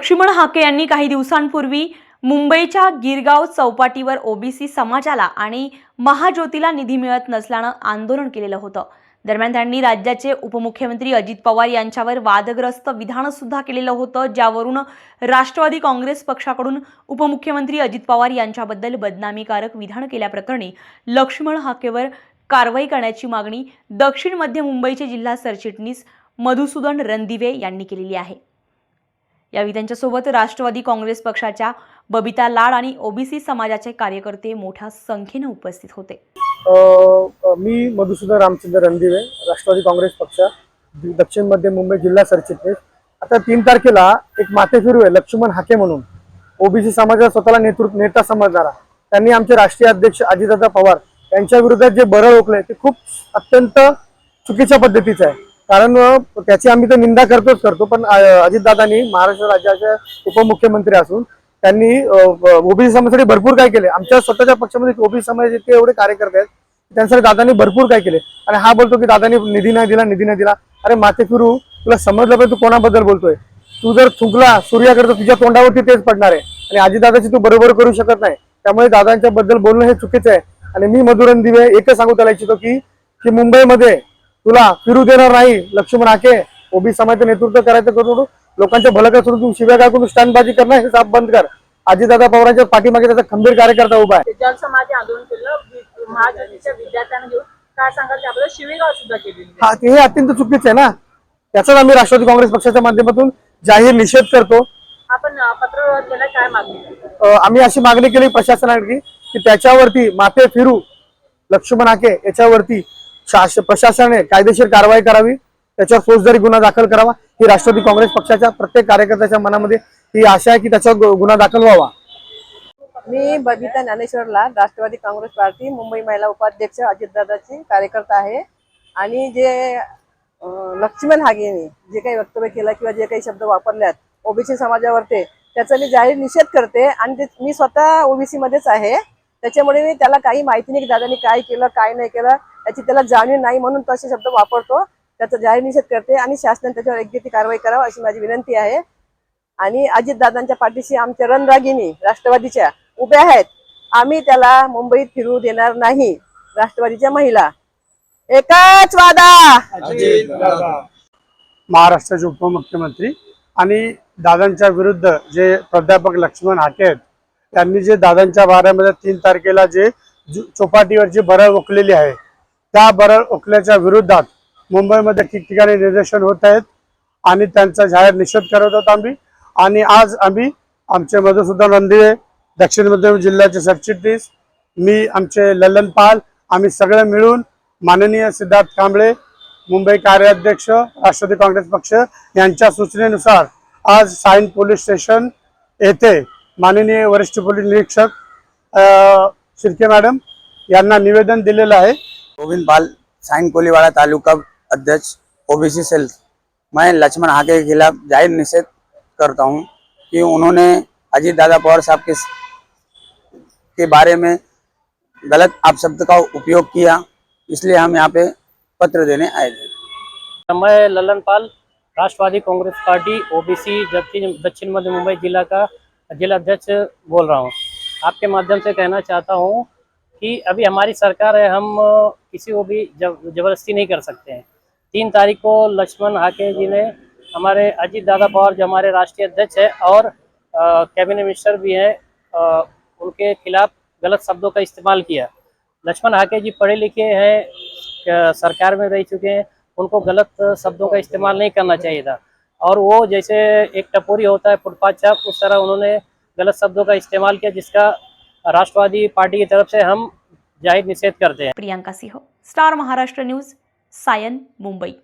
लक्ष्मण हाके यांनी काही दिवसांपूर्वी मुंबईच्या गिरगाव चौपाटीवर ओबीसी समाजाला आणि महाज्योतीला निधी मिळत नसल्यानं आंदोलन केलेलं होतं. दरम्यान त्यांनी राज्याचे उपमुख्यमंत्री अजित पवार यांच्यावर वादग्रस्त विधानसुद्धा केलेलं होतं ज्यावरून राष्ट्रवादी काँग्रेस पक्षाकडून उपमुख्यमंत्री अजित पवार यांच्याबद्दल बदनामीकारक विधान केल्याप्रकरणी लक्ष्मण हाकेवर कारवाई करण्याची मागणी दक्षिण मध्य मुंबईचे जिल्हा सरचिटणीस मधुसूदन रणदिवे यांनी केलेली आहे. यावेळी त्यांच्यासोबत राष्ट्रवादी काँग्रेस पक्षाच्या बबिता लाड आणि ओबीसी समाजाचे कार्यकर्ते मोठ्या संख्येनं उपस्थित होते. मी मधुसूदन रामचंद्र रणदिवे राष्ट्रवादी काँग्रेस पक्ष दक्षिण मध्य मुंबई जिल्हा सरचिटणीस. आता तीन तारखेला एक माथेफिरू आहे लक्ष्मण हाके म्हणून. ओबीसी समाजाचा स्वतःला नेतृत्व नेता समजणारा. त्यांनी आमचे राष्ट्रीय अध्यक्ष अजितदादा पवार यांच्या विरोधात जे बरं ओकलंय ते खूप अत्यंत चुकीच्या पद्धतीचं आहे. कारण त्याची आम्ही तर निंदा करतोच करतो पण अजितदादांनी महाराष्ट्र राज्याचे उपमुख्यमंत्री असून त्यांनी ओबीसी समाजासाठी भरपूर काय केले. आमच्या स्वतःच्या पक्षामध्ये ओबीसी समाज इतके एवढे कार्यकर्ते आहेत त्यांच्यासाठी दादांनी भरपूर काय केले. आणि हा बोलतो की दादांनी निधी नाही दिला निधी नाही दिला. अरे माते फिरू तुला समजलं पाहिजे तू कोणाबद्दल बोलतोय? तू जर थुंकला सूर्याकडे तर तुझ्या तोंडावरती तेच पडणार आहे. आणि अजितदादाची तू बरोबर करू शकत नाही. त्यामुळे दादांच्या बद्दल बोलणं हे चुकीचं आहे. आणि मी मधुरन दिवे एकच सांगू त्याला इच्छितो की मुंबईमध्ये तुला फिरू देणार नाही लक्ष्मण हाके ओबी समाजाचं नेतृत्व करायचं करू लोकांच्या भलं काय सोडून तू शिव्या काय करून स्टँडबाजी करणं हे साफ बंद कर. अजितदादा पवारांच्या पाठीमागे त्याचा खंबीर कार्यकर्ता उभा आहे. हा ते अत्यंत चुकीचं आहे ना. त्याचाच आम्ही राष्ट्रवादी काँग्रेस पक्षाच्या माध्यमातून जाहीर निषेध करतो. आपण आम्ही अशी मागणी केली प्रशासनाकडे की त्याच्यावरती माथे फिरू. लक्ष्मण हाके याच्यावरती शास प्रशासनाने कायदेशीर कारवाई करावी. त्याच्यावर फौजदारी गुन्हा दाखल करावा. ही राष्ट्रवादी काँग्रेस पक्षाच्या प्रत्येक कार्यकर्त्याच्या मनामध्ये ही आशा आहे की त्याच्यावर गुन्हा दाखल व्हावा. मी बबिता ज्ञानेश्वरला राष्ट्रवादी काँग्रेस पार्टी मुंबई महिला उपाध्यक्ष अजितदादाची कार्यकर्ता आहे. आणि जे लक्ष्मण हागेने जे काही वक्तव्य केलं किंवा जे काही शब्द वापरल्यात ओबीसी समाजावरती त्याचा मी जाहीर निषेध करते. आणि ते मी स्वतः ओबीसी मध्येच आहे. त्याच्यामुळे मी त्याला काही माहिती नाही की दादानी काय केलं काय नाही केलं. याची त्याला जाणीव नाही म्हणून तो असे शब्द वापरतो. त्याचा जाहीर निषेध करते आणि शासनाने त्याच्यावर योग्य ती कारवाई करावी अशी माझी विनंती आहे. आणि अजितदादांच्या पाठीशी आमच्या रणरागिनी राष्ट्रवादीच्या उभ्या आहेत. आम्ही त्याला मुंबईत फिरू देणार नाही राष्ट्रवादीच्या महिला. एकच वादा! महाराष्ट्राचे उपमुख्यमंत्री आणि दादांच्या विरुद्ध जे प्राध्यापक लक्ष्मण हाके आहेत त्यांनी जे दादांच्या वाऱ्यामध्ये तीन तारखेला जे चौपाटीवरची चौपाटीवर जी बरळ ओकलेली आहे त्या बरळ ओकल्याच्या विरोधात मुंबईमध्ये ठिकठिकाणी निदर्शन होत आहेत आणि त्यांचा जाहीर निषेध करत होतो आम्ही. आणि आज आम्ही आमचे मधुसूदन रंधिरे दक्षिण मध्य जिल्ह्याचे सरचिटणीस मी आमचे ललन पाल आम्ही सगळे मिळून माननीय सिद्धार्थ कांबळे मुंबई कार्याध्यक्ष राष्ट्रवादी काँग्रेस पक्ष यांच्या सूचनेनुसार आज सायन पोलीस स्टेशन येथे माननीय वरिष्ठ पोलीस निरीक्षक शिर्के मॅडम यांना निवेदन दिलेलं आहे. गोविंद पाल साइन कोलीवाड़ा तालुका अध्यक्ष ओबीसी सेल. मैं लक्ष्मण हाके के खिलाफ ज़ाहिर निषेध करता हूँ कि उन्होंने अजीत दादा पवार साहब के के बारे में गलत आप शब्द का उपयोग किया इसलिए हम यहाँ पे पत्र देने आए थे मैं ललन पाल राष्ट्रवादी कांग्रेस पार्टी ओबीसी दक्षिण दक्षिण मध्य मुंबई जिला का जिला अध्यक्ष बोल रहा हूँ। आपके माध्यम से कहना चाहता हूँ कि अभी हमारी सरकार है, हम किसी को भी जब, ज़बरदस्ती नहीं कर सकते हैं। तीन तारीख को लक्ष्मण हाके जी ने हमारे अजीत दादा पवार जो हमारे राष्ट्रीय अध्यक्ष है और कैबिनेट मिनिस्टर भी हैं उनके खिलाफ गलत शब्दों का इस्तेमाल किया। लक्ष्मण हाके जी पढ़े लिखे हैं सरकार में रह चुके हैं, उनको गलत शब्दों का इस्तेमाल नहीं करना चाहिए था। और वो जैसे एक टपोरी होता है फुटपाथ चाप, उस तरह उन्होंने गलत शब्दों का इस्तेमाल किया, जिसका राष्ट्रवादी पार्टी की तरफ़ से हम ज़ाहिर निषेध करते हैं। Priyanka Singh star Maharashtra news, Sion, Mumbai.